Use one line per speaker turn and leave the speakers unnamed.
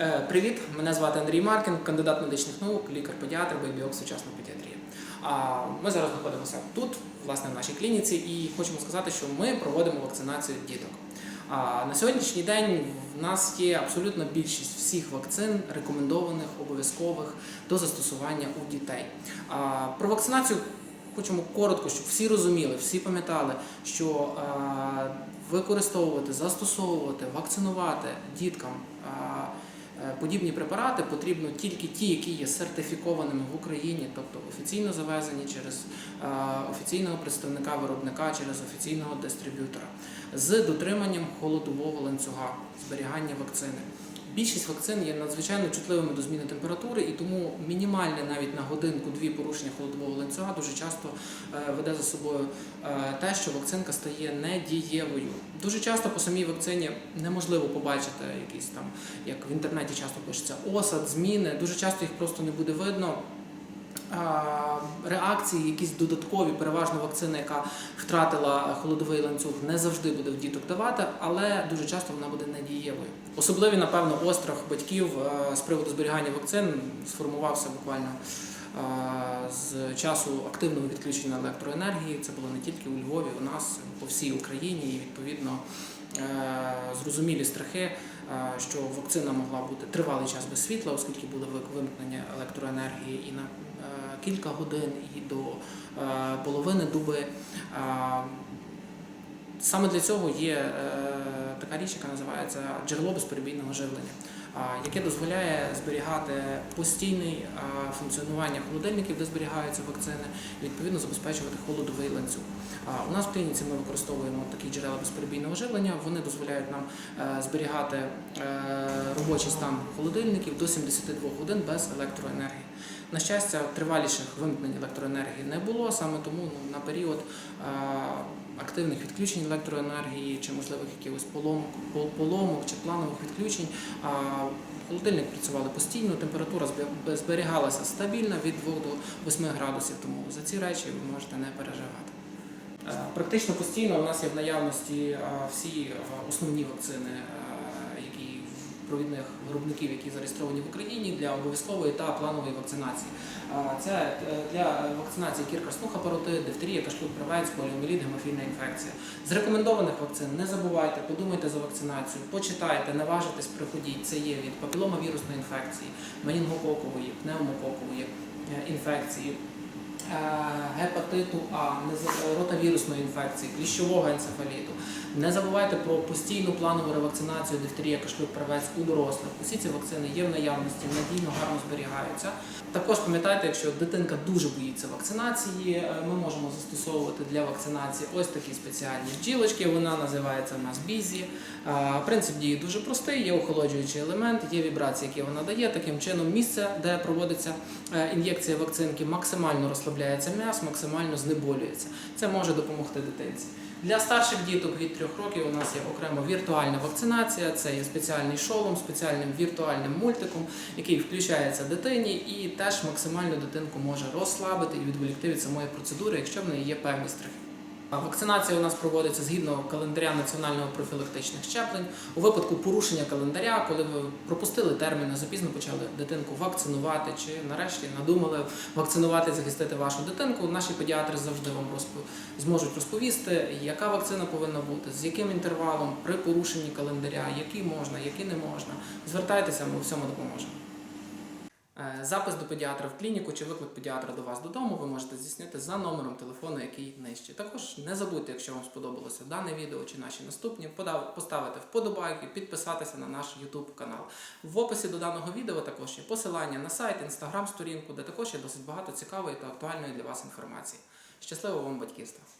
Е, Привіт, мене звати Андрій Маркін, кандидат медичних наук, лікар-педіатр, бейбіок сучасна педіатрія. А Ми зараз знаходимося тут, власне, в нашій клініці, і хочемо сказати, що ми проводимо вакцинацію діток. На сьогоднішній день в нас є абсолютно більшість всіх вакцин, рекомендованих, обов'язкових до застосування у дітей. Про вакцинацію хочемо коротко, щоб всі розуміли, всі пам'ятали, що використовувати, застосовувати, вакцинувати діткам подібні препарати потрібно тільки ті, які є сертифікованими в Україні, тобто офіційно завезені через е, офіційного представника виробника, через офіційного дистриб'ютора, з дотриманням холодового ланцюга зберігання вакцини. Більшість вакцин є надзвичайно чутливими до зміни температури, і тому мінімальне навіть на годинку-дві порушення холодового ланцюга дуже часто е, веде за собою е, те, що вакцинка стає недієвою. Дуже часто по самій вакцині неможливо побачити якісь там, як в інтернеті часто пишеться, осад, зміни. Дуже часто їх просто не буде видно. Реакції, якісь додаткові, переважно вакцина, яка втратила холодовий ланцюг, не завжди буде в діток давати, але дуже часто вона буде недієвою. Особливий, напевно, острах батьків з приводу зберігання вакцин сформувався буквально з часу активного відключення електроенергії. Це було не тільки у Львові, у нас по всій Україні, і відповідно е, зрозумілі страхи, е, що вакцина могла бути тривалий час без світла, оскільки було вик- вимкнення електроенергії і на кілька годин, і до е, половини доби. Саме для цього є е, така річ, яка називається джерело безперебійного живлення, яке дозволяє зберігати постійне функціонування холодильників, де зберігаються вакцини, і відповідно забезпечувати холодовий ланцюг. У нас в клініці ми використовуємо такі джерела безперебійного живлення. Вони дозволяють нам е, зберігати е, робочий стан холодильників до 72 годин без електроенергії. На щастя, триваліших вимкнень електроенергії не було, саме тому ну, на період активних відключень електроенергії чи можливих якихось поломок, поломок чи планових відключень. Холодильник працювали постійно, температура зберігалася стабільна від 2 до 8 градусів, тому за ці речі ви можете не переживати. Е, Практично постійно у нас є в наявності всі основні вакцини, е, провідних виробників, які зареєстровані в Україні для обов'язкової та планової вакцинації. Це для вакцинації кірка снуха паротит, дифтерія, кашлюк, правець, поліоміеліт, гемофільна інфекція. З рекомендованих вакцин не забувайте, подумайте за вакцинацію, почитайте, наважитесь, приходіть. Це є від папіломавірусної інфекції, менінгококової, пневмококової е, інфекції, е, гепатиту А, ротавірусної інфекції, кліщового енцефаліту. Не забувайте про постійну планову ревакцинацію дифтерія, кашлюк, правець у дорослих. Усі ці вакцини є в наявності, надійно гарно зберігаються. Також пам'ятайте, якщо дитинка дуже боїться вакцинації, е, ми можемо застосовувати для вакцинації ось такі спеціальні бджілочки. Вона називається у нас бізі. Е, Принцип дії дуже простий, є охолоджуючий елемент, є вібрації, які вона дає. Таким чином, місце, де проводиться е, ін'єкція вакцинки, максимально розслабляється м'яс, максимально знеболюється. Це може допомогти дитинці. Для старших діток від трьох років у нас є окремо віртуальна вакцинація. Це є спеціальний шолом, спеціальним віртуальним мультиком, який включається дитині і теж максимально дитинку може розслабити і відволікти від самої процедури, якщо в неї є певні страхи. Вакцинація у нас проводиться згідно календаря національного профілактичних щеплень. У випадку порушення календаря, коли ви пропустили терміни, запізно почали дитинку вакцинувати, чи нарешті надумали вакцинувати, захистити вашу дитинку. Наші педіатри завжди вам розпо... зможуть розповісти, яка вакцина повинна бути, з яким інтервалом при порушенні календаря, які можна, які не можна. Звертайтеся, ми у всьому допоможемо. Е, Запис до педіатра в клініку чи виклик педіатра до вас додому ви можете здійснити за номером телефону, який нижче. Також не забудьте, якщо вам сподобалося дане відео чи наші наступні, поставити вподобайки, підписатися на наш YouTube канал. В описі до даного відео також є посилання на сайт, інстаграм сторінку, де також є досить багато цікавої та актуальної для вас інформації. Щасливого вам батьківства!